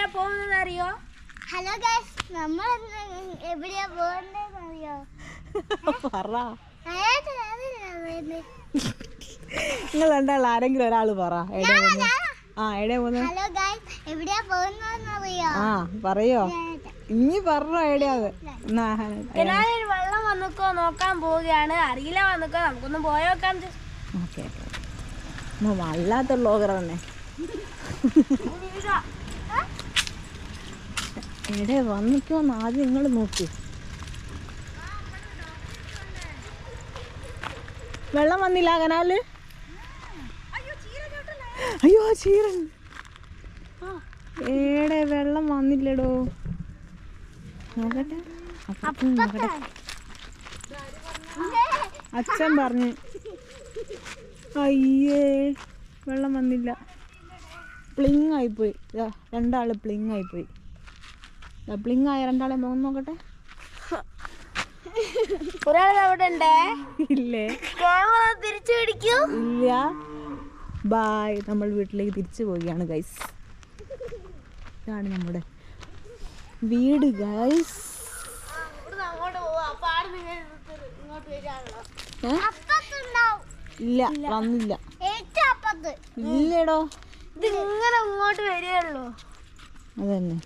എവിടെയാ പോകുന്നത് അറിയോ ഹലോ ഗൈസ് നമ്മൾ എവിടെയാ പോകുന്നത് അറിയോ പറ? നിങ്ങൾ രണ്ടാൾ ആരെങ്കിലും ഒരാൾ പറ. ആ എവിടെ ഹലോ ഗൈസ് എവിടെയാ പോകുന്നതെന്ന് അറിയോ ആ പറയോ? ഇനി പറഞ്ഞോ എവിടെയാത് കനാലിൽ വെള്ളം വന്നിക്കോ നോക്കാൻ പോവുകയാണ്. അറിയില്ല വന്നിക്കോ നമുക്കൊന്ന് പോയോക്കാം ഓക്കെ ഓക്കെ വല്ലാത്ത ബ്ലോഗർ തന്നെ എവിടെ വന്നിക്കോന്ന് ആദ്യം നിങ്ങൾ നോക്കി. വെള്ളം വന്നില്ല കനാല് അയ്യോ ചീരൻ ഏടെ വെള്ളം വന്നില്ലടോ. നോക്കട്ടെ. അച്ഛൻ പറഞ്ഞു. അയ്യേ വെള്ളം വന്നില്ല. പ്ലിങ് ആയിപ്പോയി രണ്ടാൾ പ്ലിങ് ആയിപ്പോയി ദാ പ്ലിങ് ആയ രണ്ടാളെ മുഖം നോക്കട്ടെ. ഒരാൾ അവിടെ ഉണ്ടേ ഇല്ലേ? ക്യാമറ തിരിച്ചു പിടിക്കൂ. ഇല്ല. ബായ് നമ്മൾ വീട്ടിലേക്ക് തിരിച്ചു പോവുകയാണ് ഗൈസ് ഇതാണ് നമ്മുടെ വീട് ഗൈസ് ഇല്ല വന്നില്ല. ഇല്ലടോ? ഇത് ഇങ്ങനെ ഇങ്ങോട്ട് വരികയുള്ളൂ. അതന്നെ.